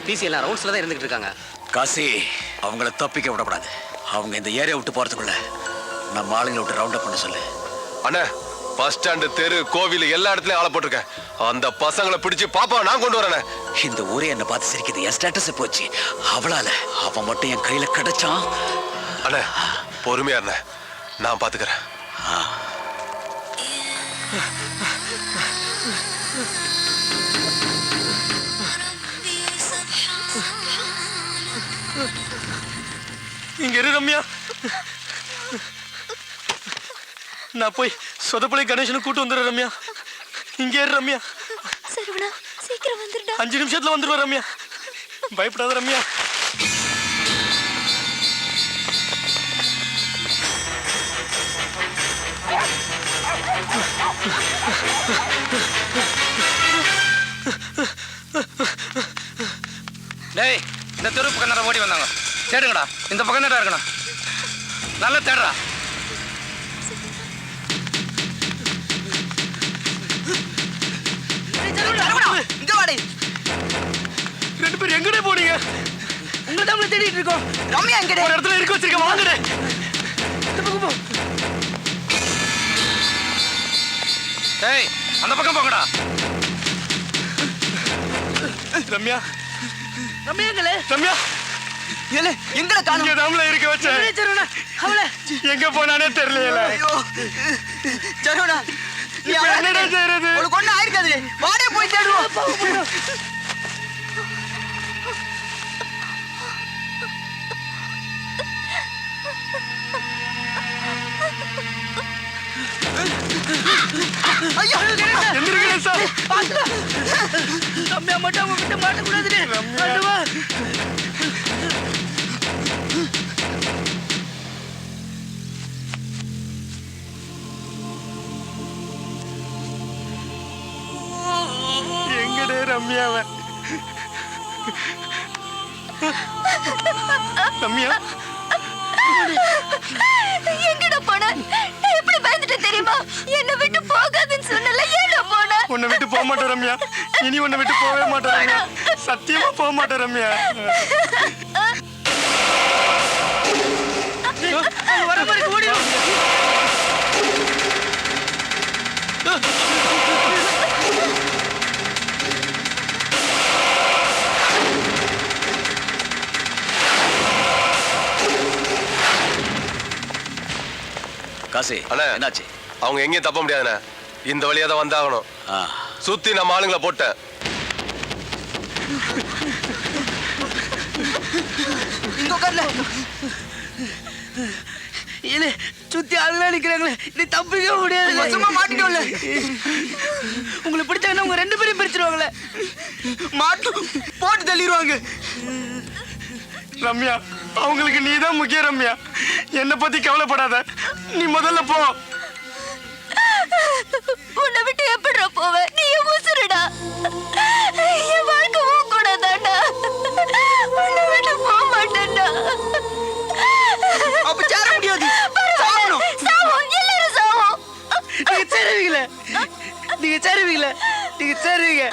நம்ம பிசி எல்லாம் ரவுண்ட்ஸ்ல தான் இருந்துகிட்டு இருக்காங்க. காசி அவங்கள தப்பிக்க விடக்கூடாது. அவங்க இந்த ஏரியா விட்டு போறதுக்குள்ள நம்ம ஆளுங்களை விட்டு ரவுண்ட் அப் பண்ண சொல்லு. அண்ணே பஸ் ஸ்டாண்டு தெரு கோவில் எல்லா இடத்துலயும் ஆளை போட்டிருக்கேன். அந்த பசங்களை பிடிச்சு பாப்பா நான் கொண்டு வரேனே. இந்த ஊரே என்ன பார்த்து சிரிக்குது. என் ஸ்டேட்டஸ் போச்சு. அவளால. அவன் மட்டும் என் கையில கிடைச்சான். அண்ணே பொறுமையா இருண்ணே நான் பாத்துக்கிறேன். இங்க இரு ரம்யா. நான் போய் சொதப்பளை கணேசனை கூட்டு வந்துடுறேன் ரம்யா. இங்க இரு ரம்யா. சரவணா சீக்கிரம் வந்துருடா. அஞ்சு நிமிஷத்துல வந்துருவேன் ரம்யா. பயப்படாத ரம்யா. டேய் இந்த தெரு பக்கம் நேரம் ஓடி வந்தாங்க. தேடுங்கடா. இந்த பக்கம் நேரம் இருக்கணும். நல்லா தேடுறா. இங்க வாடி. ரெண்டு பேரும் எங்கடே போனீங்க? உங்களை தான் தேடிட்டு இருக்கோம். ரம்யா எங்கடே ஒரு இடத்துல இருக்க வச்சிருக்க வாங்கடே இந்த பக்கம் போ. டேய் அந்த பக்கம் போங்கடா. ரம்யா ரம்யா எங்களே ரம்யா ஏலே எங்களை காணும். இங்க தாம்ல இருக்க வச்சேன் சரவணா அவளே. எங்க போனானே தெரியல ஐயோ சரவணா நீ என்னடா செய்யறது? உனக்கு ஒண்ணும் ஆயிருக்காது வாடே போய் தேடுவோம் ஐயோ எந்திரிக்கிறே சார். ரம்யா மட்டும் அவங்க கிட்ட மாட்டக்கூடாதுடே ரம்யா ரம்யா எங்கடா போன? எப்படி பயந்துட்டேன் தெரியுமா? என்னை விட்டு போகாதுன்னு சொன்னல ஏடா போன? உன்னை விட்டு போக மாட்டேன் ரம்யா. இனி உன்னை விட்டு போகவே மாட்டேன் ரம்யா. சத்தியமா போக மாட்டேன் ரம்யா. வர மாதிரி காசி அண்ணே. என்னாச்சு? அவங்க எங்கேயும் தப்ப முடியாதுண்ணே. இந்த வழியா தான் வந்தாகணும். சுத்தி நம்ம ஆளுங்களை போட்டேன். இங்க உட்கார்ல இல்ல சுத்தி ஆளுங்க நிக்கிறாங்களே. நீ தப்பிக்க முடியாது சும்மா மாட்டிக்கோல உங்களை பிடிச்சாங்கன்னா உங்க ரெண்டு பேரையும் பிரிச்சிருவாங்களே. மாட்டு போட்டு தள்ளிடுவாங்க. ரம்யா அவங்களுக்கு நீ தான் முக்கியம் ரம்யா. என்னை பத்தி கவலைப்படாத. நீ முதல்ல போ. உன்னை விட்டு எப்படிடா போவ நீ உசுருடா. என் வாழ்க்கை உன் கூட தான்டா உன்னை விட்டு போக மாட்டேன்டா. அப்ப சேர முடியாது. சாவணும். சாவோம். எல்லாரும் சாவோம். நீங்க சேருவீங்களே? நீங்க சேருவீங்களே? நீங்க சேருவீங்க.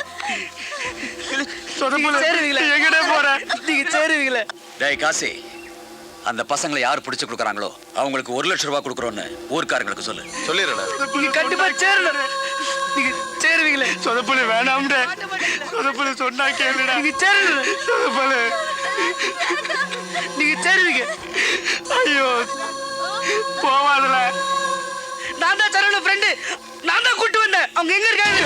சொதப்புல சேருவீங்களே? எங்கடே போற? நீங்க சேருவீங்களே? டேய் காசி. அந்த பசங்களை யார் பிடிச்சு கொடுக்குறாங்களோ அவங்களுக்கு ஒரு லட்சம் ரூபாய் கொடுக்குறோன்னு ஊர்க்காரங்களுக்கு சொல்லு. சொல்லிடுறேன். நீங்க கண்டிப்பா சேரணும் நீங்க சேருவீங்களே. சொதப்புல வேணாம்டே. சொதப்புல சொன்னா கேளுடா. நீங்க சேரணும் சொதப்புல. நீங்க சேருவீங்க. ஐயோ போவாதுல நான் தான் சரவண ஃப்ரெண்டு நான் தான் கூட்டு வந்தேன். அவங்க எங்க இருக்காங்க?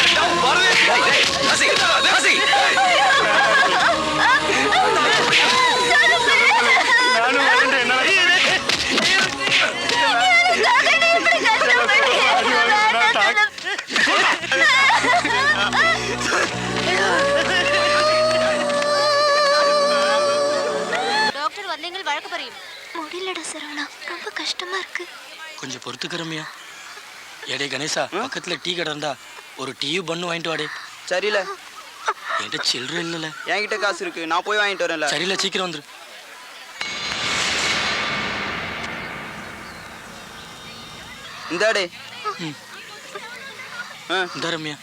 கொஞ்சம் பொறுத்துக்கிறமியா ஏடே கணேசா பக்கத்துல டீ கடை இருந்தா ஒரு டீயும் பண்ணு வாங்கிட்டு வாடே. சரியில்ல. என்கிட்ட சில்லற இல்லல என்கிட்ட காசு இருக்கு நான் போய் வாங்கிட்டு வரேன்ல. சரியில்ல சீக்கிரம் வந்துரு. இந்தாடே. இந்த ரம்யா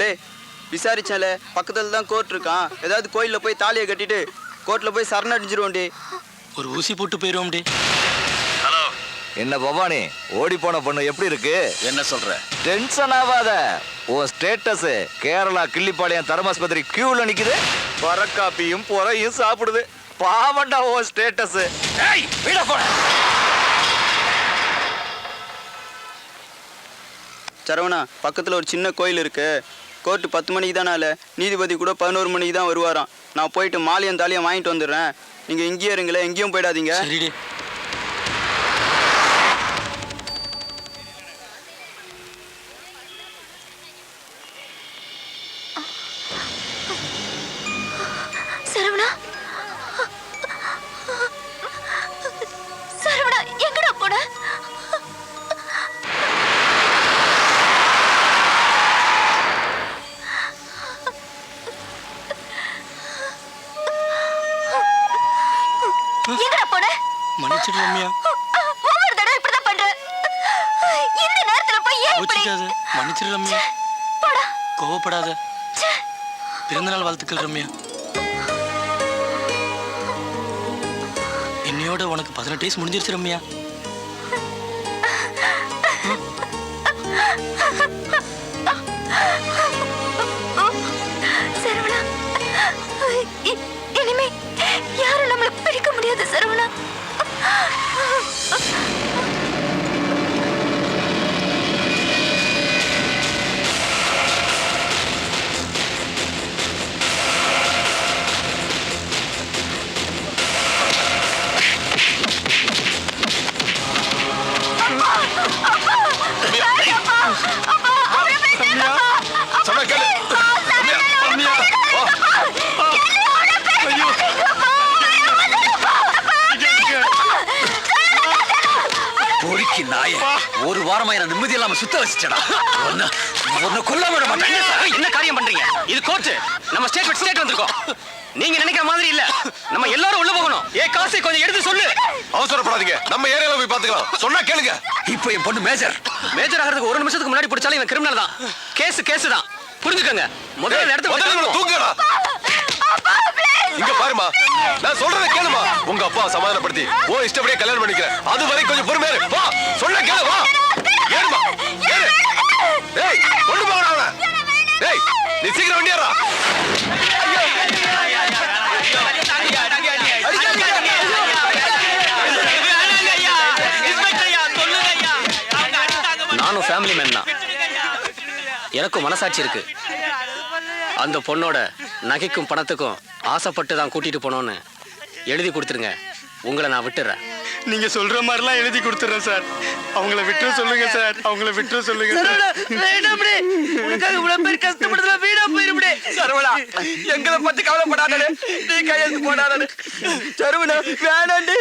லே விசாரிச்சேன்ல பக்கத்துல தான் கோர்ட் இருக்கான். ஏதாவது கோயிலில் போய் தாலியை கட்டிட்டு கோர்ட்டில் போய் சரணடைஞ்சிருவோண்டி. ஒரு ஊசி போட்டு போயிடுவோம்டி என்ன பவானி ஓடி போன பொண்ணு எப்படி இருக்கு? என்ன சொல்ற? டென்ஷன் ஆகாத. உன் ஸ்டேட்டஸ் கேரளா கிள்ளிப்பாளையம் தர்மாஸ்பத்திரி கியூல நிக்குது. பறக்காப்பியும் பொறையும் சாப்பிடுது. பாவண்டா உன் ஸ்டேட்டஸ் ஏய் வீட போட சரவணா பக்கத்தில் ஒரு சின்ன கோயில் இருக்கு. கோர்ட்டு பத்து மணிக்கு தானால நீதிபதி கூட பதினோரு மணிக்கு தான் வருவாராம். நான் போயிட்டு மாலையும் தாலியும் வாங்கிட்டு வந்துடுறேன். நீங்கள் இங்கேயே இருங்களேன் எங்கேயும் போயிடாதீங்க. சரிடி. கோச்சிக்காத மன்னிச்சிடு ரம்யா. போடா. கோவப்படாத. பிறந்தநாள் வாழ்த்துக்கள் ரம்யா. என்னையோட உனக்கு பதினெட்டு வயசு முடிஞ்சிருச்சு ரம்யா. சரவணா இனிமே யாரும் நம்மளை பிரிக்க முடியாது சரவணா. ஒன்னு ஒன்னு விட மாட்டேன். என்ன காரியம் பண்றீங்க? இது கோர்ட் நம்ம ஸ்டேட் விட்டு ஸ்டேட் வந்திருக்கோம். நீங்க நினைக்கிற மாதிரி இல்ல. நம்ம எல்லாரும் உள்ள போகணும். ஏ காசை கொஞ்சம் எடுத்து சொல்லு. அவசரப்படாதீங்க. நம்ம ஏரியால போய் பாத்துக்கலாம் சொன்னா கேளுங்க. இப்போ என் பொண்ணு மேஜர். மேஜர் ஆகிறதுக்கு ஒரு நிமிஷத்துக்கு முன்னாடி பிடிச்சாலும் இவன் கிரிமினல் தான். கேஸ் கேஸ் தான். புரிஞ்சுக்கங்க. முதல்ல இந்த இடத்த முதல்ல இவனை விட்டு தூக்குங்கடா இங்க பாருமா நான் சொல்றத கேளுமா உங்க அப்பா சமாதானப்படுத்தி ஓ இஷ்டப்படியே கல்யாணம் பண்ணிக்கிறேன். அது வரை கொஞ்சம் பொறுமையா. வா. சொன்ன கேளு வா. ஏறுமா சீக்கிரம் வண்டியாரா நானும் ஃபேமிலி மேன் தான். எனக்கும் மனசாட்சி இருக்கு. அந்த பொண்ணோட நகைக்கும் பணத்துக்கும் ஆசைப்பட்டு தான் கூட்டிட்டு போனோன்னு எழுதி கொடுத்துருங்க. உங்களை நான் விட்டுறேன். நீங்க சொல்ற மாதிரிலாம் எழுதி கொடுத்துறேன் சார். அவங்கள விட்டுற சொல்லுங்க சார். அவங்கள விட்டுற சொல்லுங்க இவ்வளவு பேர் கஷ்டப்படுறதுல வீணா போயிருப்படே சரவணா எங்களை பத்தி கவலைப்படாதே நீ கையெழுத்து போடாதே சரவணா வேணாண்டி.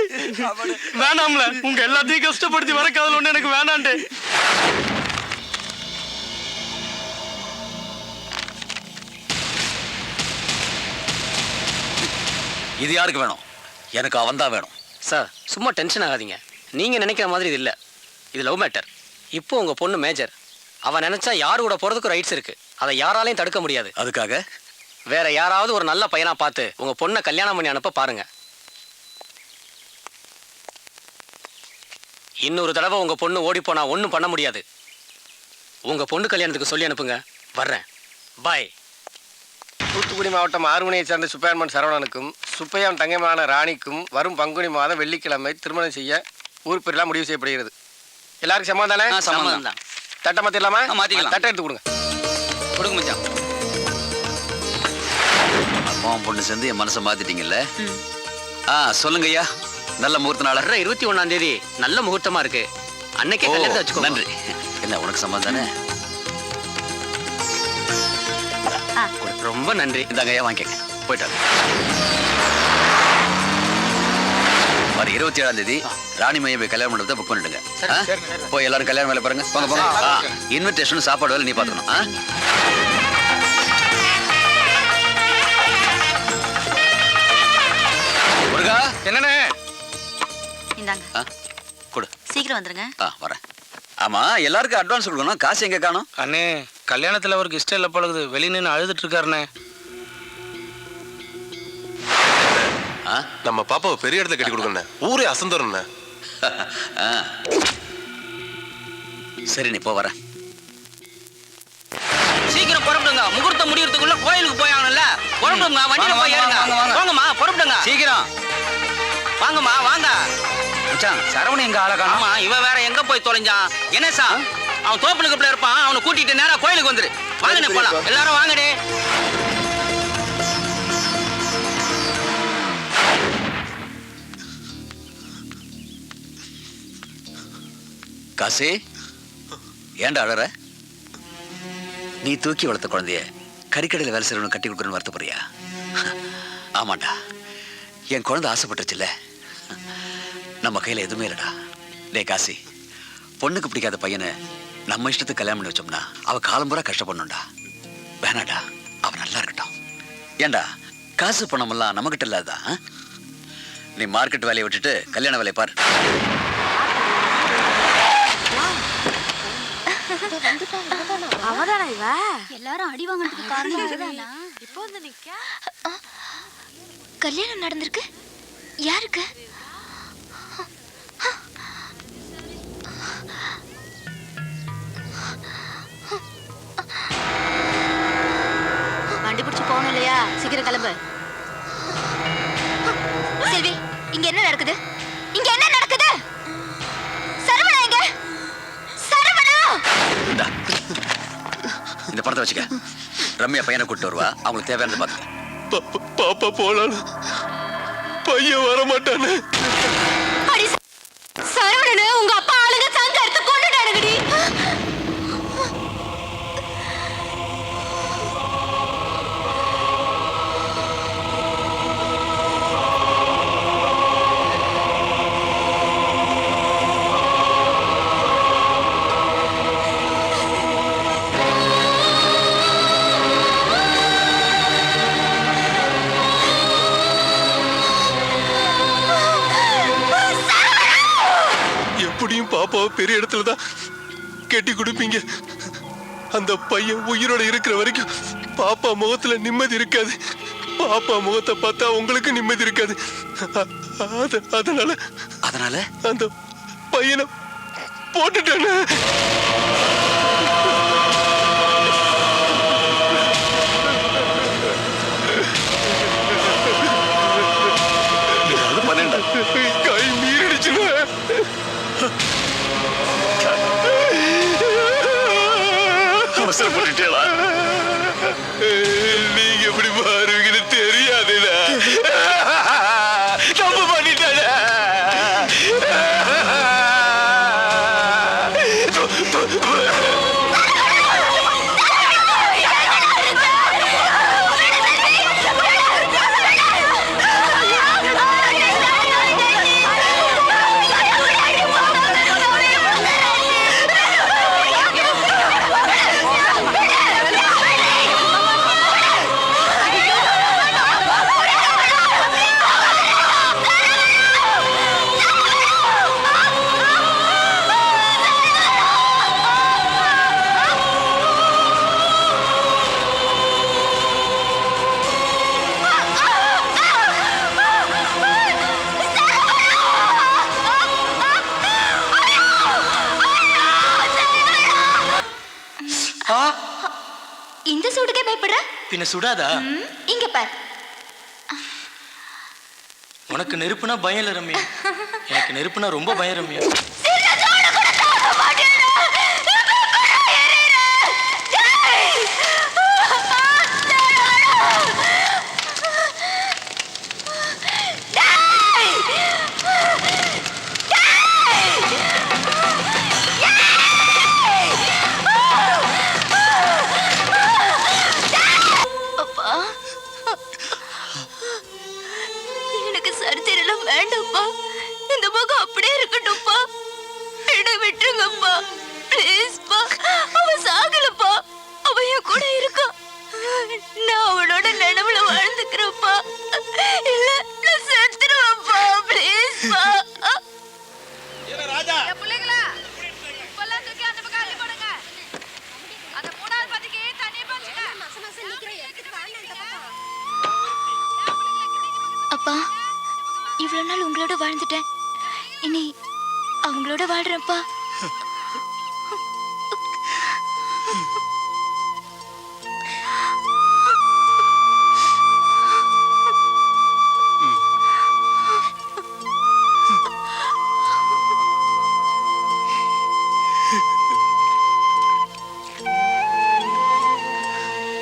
வேணாம்ல. உங்க எல்லாத்தையும் கஷ்டப்படுத்தி வர காதல் ஒண்ணு எனக்கு வேணாண்டே. இது யாருக்கு வேணும்? எனக்கு அவன் தான் வேணும். சார் சும்மா டென்ஷன் ஆகாதீங்க. நீங்க நினைக்கிற மாதிரி இது இல்ல. இது லவ் மேட்டர் இப்போ உங்க பொண்ணு மேஜர் அவ நினைச்சா யாரு கூட போறதுக்கு ரைட்ஸ் இருக்கு. அதை யாராலையும் தடுக்க முடியாது. அதுக்காக? வேற யாராவது ஒரு நல்ல பையனா பார்த்து உங்க பொண்ணை கல்யாணம் பண்ணி அனுப்ப பாருங்க. இன்னொரு தடவை உங்க பொண்ணு ஓடி போனா ஒன்றும் பண்ண முடியாது. உங்க பொண்ணு கல்யாணத்துக்கு சொல்லி அனுப்புங்க. வர்றேன். பாய் தூத்துக்குடி மாவட்டம் ஆறுமணியை சேர்ந்த சுப்பையம்மன் சரவணனுக்கும் சுப்பையான் தங்கமான ராணிக்கும் வரும் பங்குனி மாதம் வெள்ளிக்கிழமை திருமணம் செய்ய ஊர் பெரியலாம் முடிவு செய்யப்படுகிறது. எல்லாருக்கும் சம்மதம் தானே? சம்மதம் தான். தட்டை மாத்திரலாமா? ஆ, மாத்திக்கலாம். தட்டை எடுத்து கொடுங்க. கொடுங்க மச்சான். அம்மாவும் பொண்ணு சேர்ந்து என் மனசை மாத்திட்டீங்கல்ல? ஆ சொல்லுங்க ஐயா நல்ல முகூர்த்த நாள்? வர்ற இருபத்தி ஒண்ணாம் தேதி நல்ல முகூர்த்தமா இருக்கு. அன்னைக்கே கல்யாணத்தை வச்சுக்கோ. நன்றி. என்ன உனக்கு சம்மதம் தானே? ரொம்ப நன்றி. இந்தாங்க ஐயா வாங்கிக்கங்க போயிட்டாங்க வர இருபத்தி ஏழாம் தேதி ராணி மையம் போய் கல்யாண மண்டபத்தை புக் பண்ணிடுங்க? போய் எல்லாரும் கல்யாணம் வேலை பாருங்க. போங்க போங்க. இன்விடேஷன் சாப்பாடு வேலை நீ பார்த்துக்கணும். ஆ? முருகா? என்னண்ணே? இந்தாங்க. ஆ கொடு. சீக்கிரம் வந்துருங்க. ஆ வரேன். ஆமா எல்லாருக்கும் அட்வான்ஸ் கொடுக்கணும். காசு எங்க காணும்? அண்ணே கல்யாணத்துல அவருக்கு இஷ்டம் இல்லை பழகுது வெளியே நின்று அழுதுட்டு இருக்காருண்ணே. நம்ம பாப்பாவை பெரிய இடத்துல கட்டி கொடுக்கணும் ஊரே அசந்தரண்ணே ஆ. சரி நீ போ வரேன் சீக்கிரம் புறப்படுங்க. முகூர்த்தம் முடியறதுக்குள்ள கோயிலுக்கு போய் ஆகணும்ல புறப்படுங்க வண்டியில போய் ஏறுங்க. போங்கம்மா புறப்படுங்க. சீக்கிரம். வாங்கம்மா வாங்க. மச்சான் சரவணன் எங்க ஆள காணோம்? ஆமா இவன் வேற எங்க போய் தொலைஞ்சான்? கணேசா அவன் தோப்புலுக்குள்ள இருப்பான். அவனை கூட்டிட்டு நேரா கோயிலுக்கு வந்துரு. வாங்கண்ணே போலாம். எல்லாரும் வாங்கடே. காசி ஏன்டா அழற? நீ தூக்கி வளர்த்த குழந்தைய கறிக்கடையில் வேலை செய்யறவனு கட்டி கொடுக்கணும்னு வருத்தப்படுறியா? ஆமாண்டா. என் குழந்தை ஆசைப்பட்டுச்சுல்ல நம்ம கையில் எதுவுமே இல்லைடா. டே காசி பொண்ணுக்கு பிடிக்காத பையனை நம்ம இஷ்டத்துக்கு கல்யாணம் பண்ணி வச்சோம்னா அவள் காலம்புறா கஷ்டப்படணும்டா. வேணாடா அவன் நல்லா இருக்கட்டும். ஏண்டா காசு பணமெல்லாம் நம்மக்கிட்ட இல்லாதான் ஆ? நீ மார்க்கெட் வேலையை விட்டுட்டு கல்யாண வேலையை பாரு. இவ எல்லாரும் அடி வாங்கினதுக்கு காரணம் அதுதானா? இப்போ வந்து நிக்க. கல்யாணம் நடந்திருக்கு. யாருக்கு? வண்டி பிடிச்சு போகணும் இல்லையா? சீக்கிரம் கிளம்பு. செல்வி இங்க என்ன நடக்குது? இந்த படத்தை வச்சுக்க. ரம்யா பையனை கூட்டு வருவா. அவங்களுக்கு தேவையானது பார்த்துக்க. பாப்பா போலாம் பையன் வர மாட்டானே சரவணனு உங்க பெரிய இடத்துல தான் கட்டி கொடுப்பீங்க. அந்த பையன் உயிரோட இருக்கிற வரைக்கும் பாப்பா முகத்துல நிம்மதி இருக்காது. பாப்பா முகத்தை பார்த்தா உங்களுக்கு நிம்மதி இருக்காது. அதனால அதனால? அந்த பையனை போட்டுட்டேன்னு Dilla. பின்ன சுடாதா? இங்க பார். உனக்கு நெருப்புனா பயம் இல்லை ரம்யா. எனக்கு நெருப்புனா ரொம்ப பயம் ரம்யா. அவங்களோட வாழ்றேன்ப்பா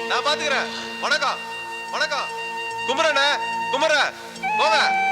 நான் பாத்துக்கிறேன். வணக்கம். வணக்கம். குமரண்ணே குமர போங்க.